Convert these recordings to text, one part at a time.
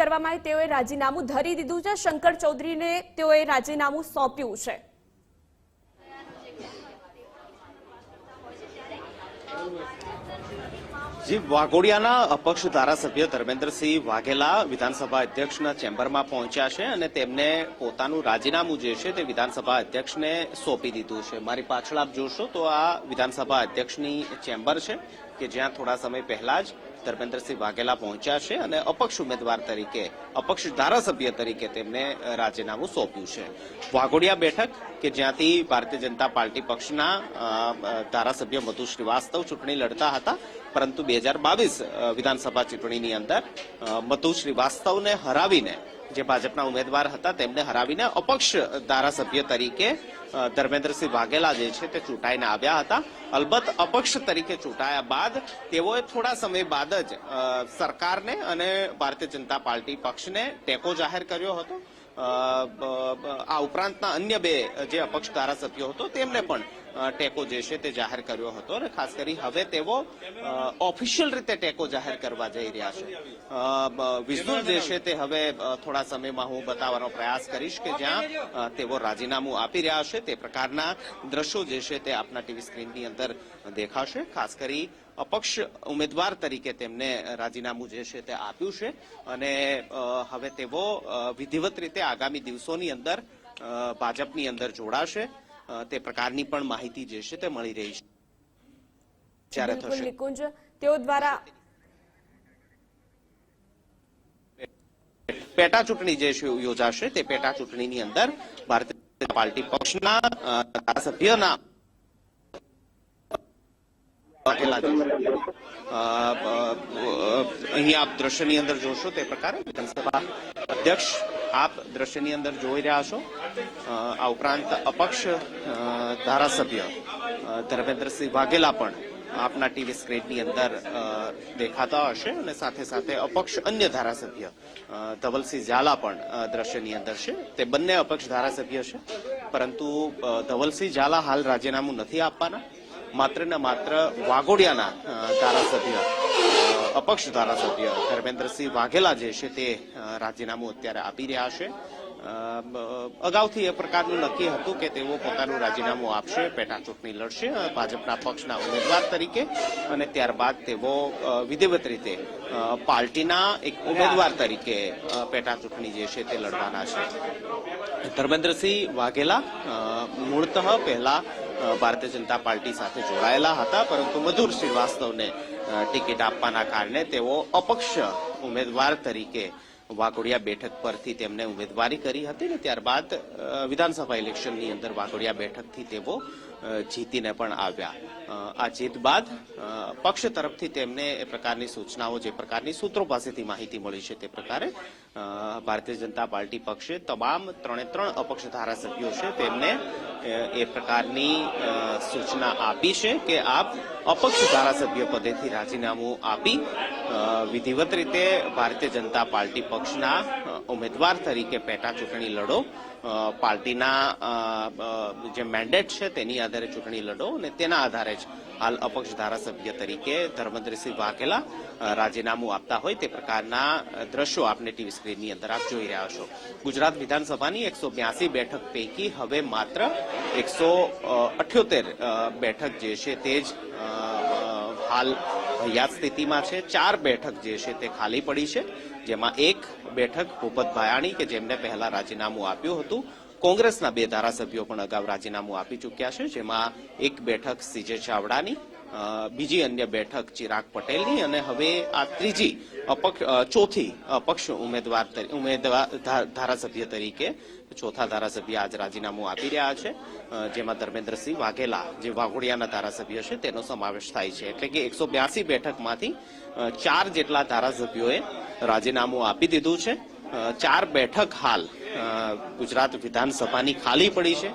કરવામાં તેઓએ રાજીનામું ધરી દીધું છે. શંકર ચૌધરીને તેઓએ રાજીનામું સોંપ્યું છે. જી, વાઘોડિયાના અપક્ષ ધારાસભ્ય ધર્મેન્દ્રસિંહ વાઘેલા વિધાનસભા અધ્યક્ષના ચેમ્બરમાં પહોંચ્યા છે અને તેમને પોતાનું રાજીનામું જે છે તે વિધાનસભા અધ્યક્ષને સોંપી દીધું છે. મારી પાછળ આપ જોશો તો આ વિધાનસભા અધ્યક્ષની ચેમ્બર છે કે જ્યાં થોડા સમય પહેલા જ ધર્મેન્દ્રસિંહ વાઘેલા પહોંચ્યા છે અને અપક્ષ ઉમેદવાર તરીકે, અપક્ષ ધારાસભ્ય તરીકે તેમને રાજીનામું સોંપ્યું છે. વાઘોડિયા બેઠક, કે જ્યાંથી ભારતીય જનતા પાર્ટી પક્ષના ધારાસભ્ય મધુ શ્રીવાસ્તવ ચૂંટણી લડતા હતા, પરંતુ બે હજાર બાવીસ વિધાનસભા ચૂંટણીની અંદર મધુ શ્રીવાસ્તવને હરાવીને જે ભાજપના ઉમેદવાર હતા તેમને હરાવીને અપક્ષ ધારાસભ્ય તરીકે ધર્મેન્દ્રસિંહ વાઘેલા જે છે તે ચૂંટાઈને આવ્યા હતા. અલબત્ત અપક્ષ તરીકે ચૂંટાયા બાદ તેઓએ થોડા સમય બાદ જ સરકારને અને ભારતીય જનતા પાર્ટી પક્ષને ટેકો જાહેર કર્યો હતો. આ ઉપરાંતના અન્ય બે જે અપક્ષ ધારાસભ્યો હતો, તેમને પણ ટેકો જે છે તે જાહેર કર્યો હતો અને ખાસ કરી હવે તેઓ ઓફિશિયલ રીતે ટેકો જાહેર કરવા જઈ રહ્યા છે. વિઝ્યુઅલ જે છે તે હવે થોડા સમયમાં હું બતાવવાનો પ્રયાસ કરીશ કે જ્યાં તેઓ રાજીનામું આપી રહ્યા છે તે પ્રકારના દ્રશ્યો જે છે તે આપના ટીવી સ્ક્રીનની અંદર દેખાશે. ખાસ કરી અપક્ષ ઉમેદવાર તરીકે તેમને રાજીનામું જે છે તે આપ્યું છે અને હવે તેઓ વિધિવત રીતે આગામી દિવસોની અંદર ભાજપની અંદર જોડાશે. તે પ્રકારની પણ માહિતી જે છે તે મળી રહી છે જ્યારે થશે નિકુંજ તેઓ દ્વારા પેટા ચૂંટણી જે યોજાશે તે પેટા ચૂંટણીની અંદર ભારતીય જનતા પાર્ટી પક્ષના ધારાસભ્યના વાઘેલા જે છે. અ, અ, અહીં આપ દ્રશ્યની અંદર જોશો તે પ્રકારે વિધાનસભા અધ્યક્ષ આપ દ્રશ્યની અંદર જોઈ રહ્યા છો. આ ઉપરાંત અપક્ષ ધારાસભ્ય ધર્મેન્દ્રસિંહ વાઘેલા પણ આપના ટીવી સ્ક્રીનની અંદર દેખાતા હશે અને સાથે સાથે અપક્ષ અન્ય ધારાસભ્ય ધવલસિંહ ઝાલા પણ દ્રશ્યની અંદર છે. તે બંને અપક્ષ ધારાસભ્ય છે. પરંતુ ધવલસિંહ ઝાલા હાલ રાજીનામું નથી આપવાના. માત્ર ને માત્ર વાઘોડિયાના ધારાસભ્ય અપક્ષ ધારાસભ્ય ધર્મેન્દ્રસિંહ વાઘેલા જે છે તે રાજીનામું અત્યારે આપી રહ્યા છે. અગાઉથી એ પ્રકારનું નક્કી હતું કે તેઓ પોતાનું રાજીનામું આપશે પેટા ચૂંટણી લડશે ભાજપના પક્ષના ઉમેદવાર તરીકે અને ત્યારબાદ તેઓ વિધિવત રીતે પાર્ટીના એક ઉમેદવાર તરીકે પેટા ચૂંટણી જે છે તે લડવાના છે. ધર્મેન્દ્રસિંહ વાઘેલા મૂળતઃ પહેલા ભારતીય જનતા પાર્ટી સાથે જોડાયેલા હતા, પરંતુ મધુર શ્રીવાસ્તવને ટિકિટ આપવાના કારણે તેઓ અપક્ષ ઉમેદવાર તરીકે વાઘોડિયા બેઠક પરથી તેમને ઉમેદવારી કરી હતી ને ત્યારબાદ વિધાનસભા ઇલેક્શનની અંદર વાઘોડિયા બેઠકથી તેઓ જીતીને પણ આવ્યા. આ જીત બાદ પક્ષ તરફથી તેમને એ પ્રકારની સૂચનાઓ, જે પ્રકારની સૂત્રો પાસેથી માહિતી મળી છે તે પ્રકારે ભારતીય જનતા પાર્ટી પક્ષે તમામ ત્રણે ત્રણ અપક્ષ ધારાસભ્યો છે તેમને એ પ્રકારની સૂચના આપી છે કે આપ અપક્ષ ધારાસભ્ય પદેથી રાજીનામું આપી વિધિવત રીતે ભારતીય જનતા પાર્ટી પક્ષના ઉમેદવાર તરીકે પેટા ચૂંટણી લડો. પાર્ટીના જે મેન્ડેટ છે તેની આધારે ચૂંટણી લડો અને તેના આધારે જ હાલ અપક્ષ ધારાસભ્ય તરીકે ધર્મેન્દ્રસિંહ વાઘેલા રાજીનામું આપતા હોય તે પ્રકારના દ્રશ્યો આપને ટીવી સ્ક્રીનની અંદર આપ જોઈ રહ્યા છો. ગુજરાત વિધાનસભાની એકસો બ્યાસી બેઠક પૈકી હવે માત્ર એકસો અઠ્યોતેર બેઠક જે છે તે જ હાલ યાદ સ્થિતિમાં છે. ચાર બેઠક જે છે તે ખાલી પડી છે. જેમાં એક બેઠક ભૂપત ભાયાણી કે જેમને પહેલા રાજીનામું આપ્યું હતું. કોંગ્રેસના બે ધારાસભ્યો પણ અગાઉ રાજીનામું આપી ચૂક્યા છે. જેમાં એક બેઠક સીજે ચાવડાની બીજી અન્ય બેઠક ચિરાગ પટેલની અને હવે આ ત્રીજી અપક્ષ ચોથી અપક્ષ ઉમેદવાર ઉમેદવાર ધારાસભ્ય તરીકે, ચોથા ધારાસભ્ય આજ રાજીનામું આપી રહ્યા છે. જેમાં ધર્મેન્દ્રસિંહ વાઘેલા, જે વાઘોડિયાના ધારાસભ્ય છે, તેનો સમાવેશ થાય છે. એટલે કે એકસો બ્યાસી બેઠકમાંથી ચાર જેટલા ધારાસભ્યોએ રાજીનામું આપી દીધું છે. ચાર બેઠક હાલ ગુજરાત વિધાનસભાની ખાલી પડી છે.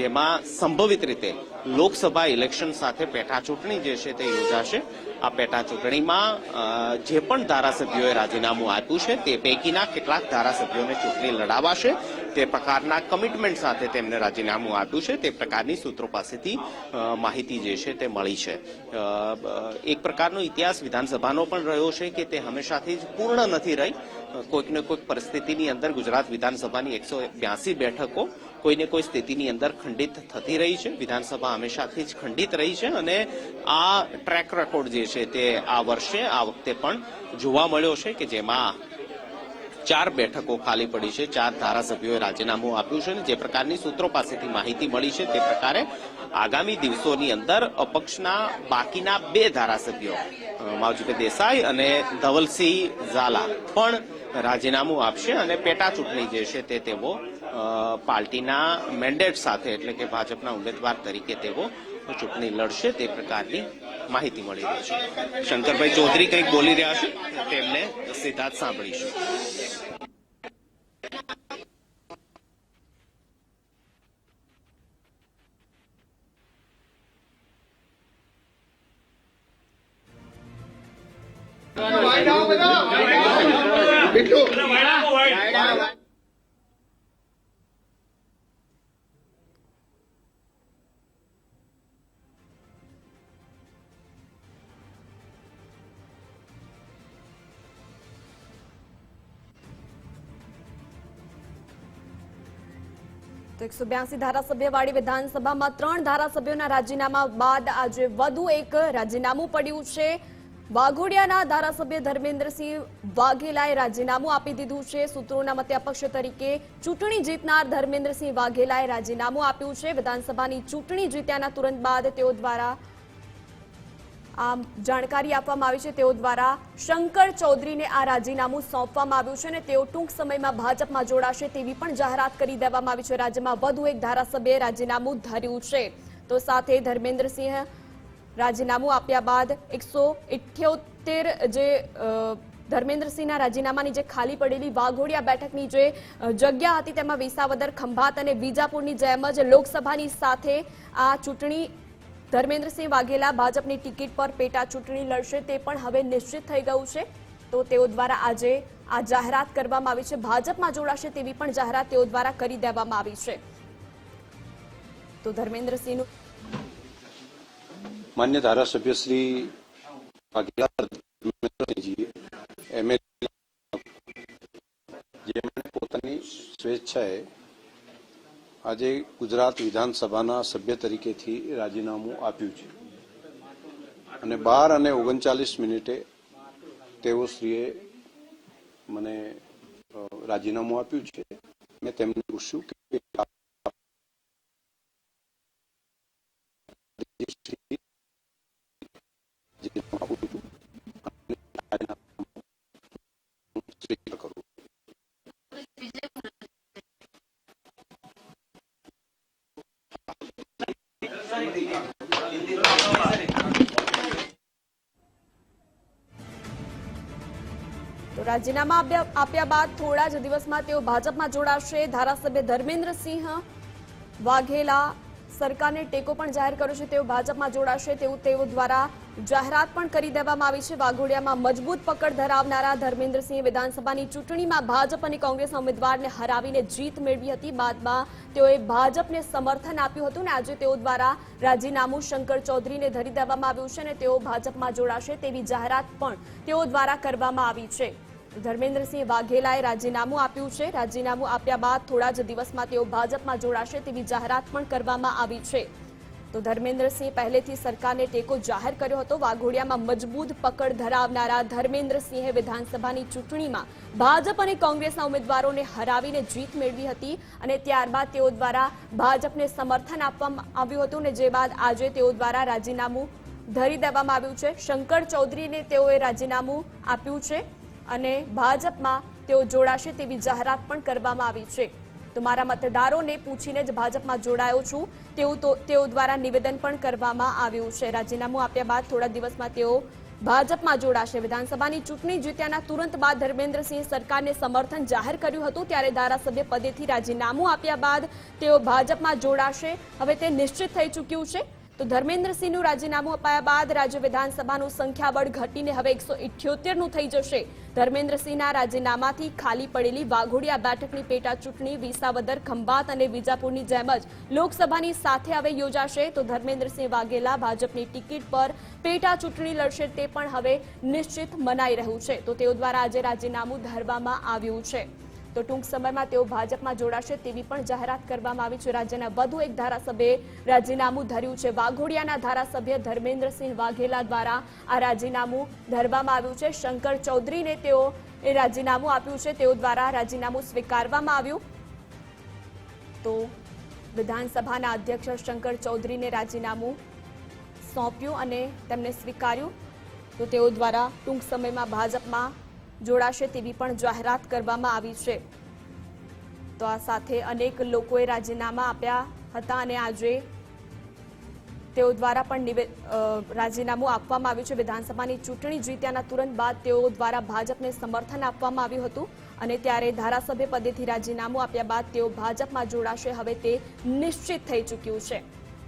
જેમાં સંભવિત રીતે લોકસભા ઇલેક્શન સાથે પેટા ચૂંટણી જે છે તે યોજાશે. આ પેટા ચૂંટણીમાં જે પણ ધારાસભ્યોએ રાજીનામું આપ્યું છે તે પૈકીના કેટલાક ધારાસભ્યોને ચૂંટણી લડાવાશે. તે પ્રકારના કમિટમેન્ટ સાથે તેમને રાજીનામું આપ્યું છે. તે પ્રકારની સૂત્રો પાસેથી માહિતી જે છે તે મળી છે. એક પ્રકારનો ઇતિહાસ વિધાનસભાનો પણ રહ્યો છે કે તે હંમેશાથી જ પૂર્ણ નથી રહી. કોઈક ને કોઈક પરિસ્થિતિની અંદર ગુજરાત વિધાનસભાની એકસો બ્યાસી બેઠકો કોઈને કોઈ સ્થિતિની અંદર ખંડિત થતી રહી છે. વિધાનસભા હંમેશાથી જ ખંડિત રહી છે અને આ ટ્રેક રેકોર્ડ જે છે તે આ વર્ષે, આ વખતે પણ જોવા મળ્યો છે કે જેમાં ચાર બેઠકો ખાલી પડી છે. ચાર ધારાસભ્યોએ રાજીનામું આપ્યું છે અને જે પ્રકારની સૂત્રો પાસેથી માહિતી મળી છે તે પ્રકારે આગામી દિવસોની અંદર અપક્ષના બાકીના બે ધારાસભ્યો માવજીભાઈ દેસાઈ અને ધવલસિંહ ઝાલા પણ રાજીનામું આપશે અને પેટા ચૂંટણી જે છે તે તેઓ પાર્ટીના મેન્ડેટ સાથે એટલે કે ભાજપના ઉમેદવાર તરીકે તેઓ ચૂંટણી લડશે તે પ્રકારની માહિતી મળી રહી છે. શંકરભાઈ ચૌધરી કંઈક બોલી રહ્યા છે? તેમને સીધા જ સાંભળીશું. તો એકસો બ્યાસી ધારાસભ્યવાળી વિધાનસભામાં ત્રણ ધારાસભ્યોના રાજીનામા બાદ આજે વધુ એક રાજીનામું પડ્યું છે. વાઘોડિયાના ધારાસભ્ય ધર્મેન્દ્રસિંહ વાઘેલાએ રાજીનામું આપી દીધું છે. સૂત્રોના મતે અપક્ષ તરીકે ચૂંટણી જીતનાર ધર્મેન્દ્રસિંહ વાઘેલાએ રાજીનામું આપ્યું છે. વિધાનસભાની ચૂંટણી જીત્યાના તુરંત બાદ તેઓ દ્વારા જાણકારી આપવામાં આવી છે. તેઓ દ્વારા શંકર ચૌધરીને આ રાજીનામું સોંપવામાં આવ્યું છે અને તેઓ ટૂંક સમયમાં ભાજપમાં જોડાશે તેવી પણ જાહેરાત કરી દેવામાં આવી છે. રાજ્યમાં વધુ એક ધારાસભ્યએ રાજીનામું ધર્યું છે. તો સાથે ધર્મેન્દ્રસિંહ રાજીનામું આપ્યા બાદ એકસો ઇઠ્યોતેર જે ધર્મેન્દ્રસિંહના રાજીનામાની જે ખાલી પડેલી વાઘોડિયા બેઠકની જે જગ્યા હતી તેમાં વિસાવદર ખંભાત અને વિજાપુરની જેમ જ લોકસભાની સાથે આ ચૂંટણી ધર્મેન્દ્રસિંહ વાઘેલા ભાજપની ટિકિટ પર પેટા ચૂંટણી લડશે તે પણ હવે નિશ્ચિત થઈ ગયું છે. તો તેઓ દ્વારા આજે આ જાહેરાત કરવામાં આવી છે. ભાજપમાં જોડાશે તેવી પણ જાહેરાત તેઓ દ્વારા કરી દેવામાં આવી છે. તો ધર્મેન્દ્રસિંહનું માન્ય ધારાસભ્ય શ્રી વાઘેલા પોતાની સ્વેચ્છાએ આજે ગુજરાત વિધાનસભાના સભ્ય તરીકેથી રાજીનામું આપ્યું છે. અને બાર અને ઓગણચાલીસ મિનિટે તેઓ શ્રીએ મને રાજીનામું આપ્યું છે. મેં તેમને પૂછ્યું કે રાજીનામા આપ્યા બાદ થોડા જ દિવસમાં તેઓ ભાજપમાં જોડાશે. ધારાસભ્ય ધર્મેન્દ્રસિંહ વાઘેલા સરકારને ટેકો પણ જાહેર કર્યો છે. તેઓ ભાજપમાં જોડાશે તેવું તેઓ દ્વારા જાહેરાત પણ કરી દેવામાં આવી છે. વાઘોડિયામાં મજબૂત પકડ ધરાવનારા ધર્મેન્દ્રસિંહ વિધાનસભાની ચૂંટણીમાં ભાજપ અને કોંગ્રેસના ઉમેદવારને હરાવીને જીત મેળવી હતી. બાદમાં તેઓએ ભાજપને સમર્થન આપ્યું હતું અને આજે તેઓ દ્વારા રાજીનામું શંકર ચૌધરીને ધરી દેવામાં આવ્યું છે અને તેઓ ભાજપમાં જોડાશે તેવી જાહેરાત પણ તેઓ દ્વારા કરવામાં આવી છે. ધર્મેન્દ્રસિંહ વાઘેલાએ રાજીનામું આપ્યું છે. રાજીનામું આપ્યા બાદ થોડા જ દિવસમાં તેઓ ભાજપમાં જોડાશે તેવી જાહેરાત પણ કરવામાં આવી છે. તો ધર્મેન્દ્રસિંહ પહેલેથી સરકારને ટેકો જાહેર કર્યો હતો. વાઘોડિયામાં મજબૂત પકડ ધરાવનારા ધર્મેન્દ્રસિંહે વિધાનસભાની ચૂંટણીમાં ભાજપ અને કોંગ્રેસના ઉમેદવારોને હરાવીને જીત મેળવી હતી અને ત્યારબાદ તેઓ દ્વારા ભાજપને સમર્થન આપવામાં આવ્યું હતું અને જે બાદ આજે તેઓ દ્વારા રાજીનામું ધરી દેવામાં આવ્યું છે. શંકર ચૌધરીને તેઓએ રાજીનામું આપ્યું છે. અને ભાજપમાં તેઓ જોડાશે તેવી જાહેરાત પણ કરવામાં આવી છે. તો મારા મતદારોને પૂછીને જ ભાજપમાં જોડાયો છું. તેવું તો, તેઓ દ્વારા નિવેદન પણ કરવામાં આવ્યું છે. રાજીનામું આપ્યા બાદ થોડા દિવસમાં તેઓ ભાજપમાં જોડાશે. વિધાનસભાની ચૂંટણી જીત્યાના તુરંત બાદ ધર્મેન્દ્રસિંહ સરકારને સમર્થન જાહેર કર્યું હતું, ત્યારે ધારાસભ્ય પદેથી રાજીનામું આપ્યા બાદ તેઓ ભાજપમાં જોડાશે. હવે તે નિશ્ચિત થઈ ચૂક્યું છે. તો ધર્મેન્દ્રસિંહનું રાજીનામું અપાયા બાદ રાજ્ય વિધાનસભાનું સંખ્યાબળ ઘટીને હવે એકસો ઇઠ્યોતેરનું થઈ જશે. ધર્મેન્દ્રસિંહના રાજીનામાથી ખાલી પડેલી વાઘોડિયા બેઠકની પેટા ચૂંટણી વિસાવદર, ખંભાત અને વિજાપુરની જેમ જ લોકસભાની સાથે હવે યોજાશે. તો ધર્મેન્દ્રસિંહ વાઘેલા ભાજપની ટિકિટ પર પેટા ચૂંટણી લડશે તે પણ હવે નિશ્ચિત મનાઈ રહ્યું છે. તો તેઓ દ્વારા આજે રાજીનામું ધરવામાં આવ્યું છે. તો ટૂંક સમયમાં તેઓ ભાજપમાં જોડાશે તેવી પણ જાહેરાત કરવામાં આવી છે. રાજ્યના વધુ એક ધારાસભ્યે રાજીનામું ધર્યું છે. વાઘોડિયાના ધારાસભ્ય ધર્મેન્દ્રસિંહ વાઘેલા દ્વારા આ રાજીનામું ધરવામાં આવ્યું છે. શંકર ચૌધરીને તેઓ એ રાજીનામું આપ્યું છે. તેઓ દ્વારા રાજીનામું સ્વીકારવામાં આવ્યું. તો વિધાનસભાના અધ્યક્ષ શંકર ચૌધરીને રાજીનામું સોંપ્યું અને તેમને સ્વીકાર્યું. તો તેઓ દ્વારા ટૂંક સમયમાં ભાજપમાં જોડાશે તેવી પણ જાહેરાત કરવામાં આવી છે. તો આ સાથે અનેક લોકોએ રાજીનામા આપ્યા હતા અને આજે તેઓ દ્વારા પણ રાજીનામું આપવામાં આવ્યું છે. વિધાનસભાની ચૂંટણી જીત્યાના તુરંત બાદ તેઓ દ્વારા ભાજપને સમર્થન આપવામાં આવ્યું હતું અને ત્યારે ધારાસભ્ય પદેથી રાજીનામું આપ્યા બાદ તેઓ ભાજપમાં જોડાશે. હવે તે નિશ્ચિત થઈ ચૂક્યું છે.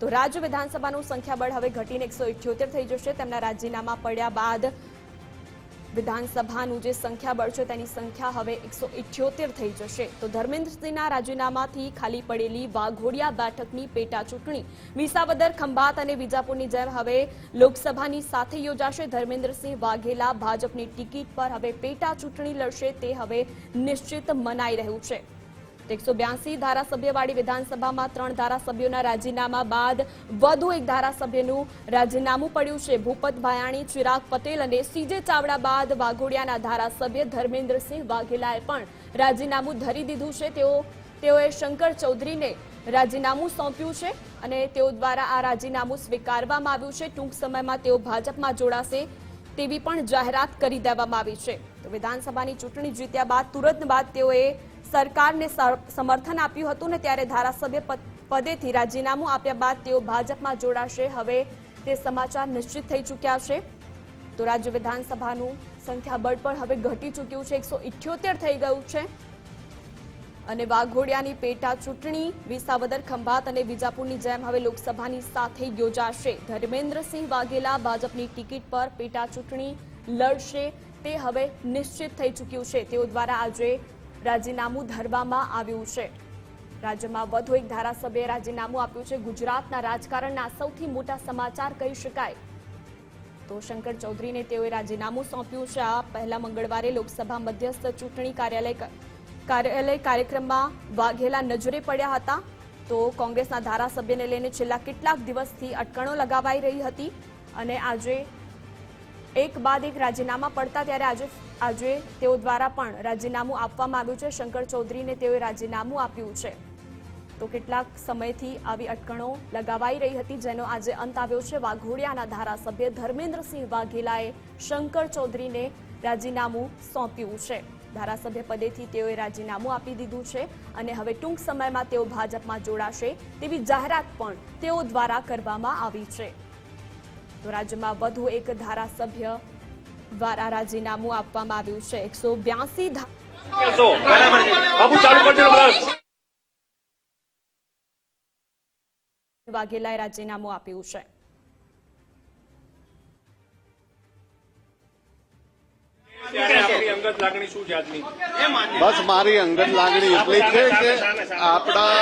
તો રાજ્ય વિધાનસભાનું સંખ્યાબળ હવે ઘટીને એકસો થઈ જશે. તેમના રાજીનામા પડ્યા બાદ વિધાનસભાનું જે સંખ્યાબળ છે તેની સંખ્યા હવે એકસો થઈ જશે. તો ધર્મેન્દ્રસિંહના રાજીનામાથી ખાલી પડેલી વાઘોડિયા બેઠકની પેટા ચૂંટણી. વિસાવદર, ખંભાત અને વિજાપુરની જેમ હવે લોકસભાની સાથે યોજાશે ધર્મેન્દ્રસિંહ વાઘેલા. ભાજપની ટિકિટ પર હવે પેટા ચૂંટણી લડશે તે હવે નિશ્ચિત મનાઈ રહ્યું છે. એકસો બ્યાસી ધારાસભ્યવાળી વિધાનસભામાં ત્રણ ધારાસભ્યોના રાજીનામા બાદ વધુ એક ધારાસભ્યનું રાજીનામું પડ્યું છે. ભૂપત ભાયાણી, ચિરાગ પટેલ અને સીજે ચાવડા બાદ વાઘોડિયાના ધારાસભ્ય ધર્મેન્દ્રસિંહ વાઘેલાએ પણ રાજીનામું ધરી દીધું છે. તેઓ, તેઓએ શંકર ચૌધરીને રાજીનામું સોંપ્યું છે અને તેઓ દ્વારા આ રાજીનામું સ્વીકારવામાં આવ્યું છે. ટૂંક સમયમાં તેઓ ભાજપમાં જોડાશે તેવી પણ જાહેરાત કરી દેવામાં આવી છે. તો વિધાનસભાની ચૂંટણી જીત્યા બાદ, તુરંત બાદ તેઓએ સરકારને સર- સમર્થન આપ્યું હતું ને ત્યારે ધારાસભ્ય પદ- પદેથી રાજીનામું આપ્યા બાદ તેઓ ભાજપમાં જોડાશે. હવે તે સમાચાર નિશ્ચિત થઈ ચૂક્યા છે. તો રાજ્ય વિધાનસભાનું સંખ્યાબળ પણ હવે ઘટી ચૂક્યું છે. એકસો થઈ ગયું છે. અને વાઘોડિયાની પેટા ચૂંટણી, વિસાવદર, ખંભાત અને વિજાપુરની જેમ હવે લોકસભાની સાથે યોજાશે. ધર્મેન્દ્રસિંહ વાઘેલા ભાજપની ટિકિટ પર પેટા ચૂંટણી લડશે. તે હવે નિશ્ચિત થઈ ચૂક્યું છે. તેઓ દ્વારા આજે રાજીનામું ધરવામાં આવ્યું છે. રાજ્યમાં વધુ એક ધારાસભ્યએ રાજીનામું આપ્યું છે. ગુજરાતના રાજકારણના સૌથી મોટા સમાચાર કહી શકાય. તો શંકર ચૌધરીને તેઓએ રાજીનામું સોંપ્યું છે. આ પહેલા મંગળવારે લોકસભા મધ્યસ્થ ચૂંટણી કાર્યાલય કાર્યાલય કાર્યક્રમમાં વાઘેલા નજરે પડ્યા હતા. તો કોંગ્રેસના ધારાસભ્યને લઈને છેલ્લા કેટલાક દિવસથી અટકણો લગાવાઈ રહી હતી. અને આજે એક બાદ એક રાજીનામા પડતા ત્યારે આજે આજે તેઓ દ્વારા પણ રાજીનામું આપવામાં આવ્યું છે. શંકર ચૌધરીને તેઓએ રાજીનામું આપ્યું છે. તો કેટલાક સમયથી આવી અટકણો લગાવાઈ રહી હતી, જેનો આજે અંત આવ્યો છે. વાઘોડિયાના ધારાસભ્ય ધર્મેન્દ્રસિંહ વાઘેલાએ શંકર ચૌધરીને રાજીનામું સોંપ્યું છે. ધારાસભ્ય પદેથી તેઓએ રાજીનામું આપી દીધું છે અને હવે ટૂંક સમયમાં તેઓ ભાજપમાં જોડાશે તેવી જાહેરાત પણ તેઓ દ્વારા કરવામાં આવી છે. તો રાજ્યમાં વધુ એક ધારાસભ્ય દ્વારા રાજીનામું આપવામાં આવ્યું છે. એકસો બ્યાસી વાઘેલાએ રાજીનામું આપ્યું છે. બસ મારી અંગત લાગણી એટલી છે કે આપણા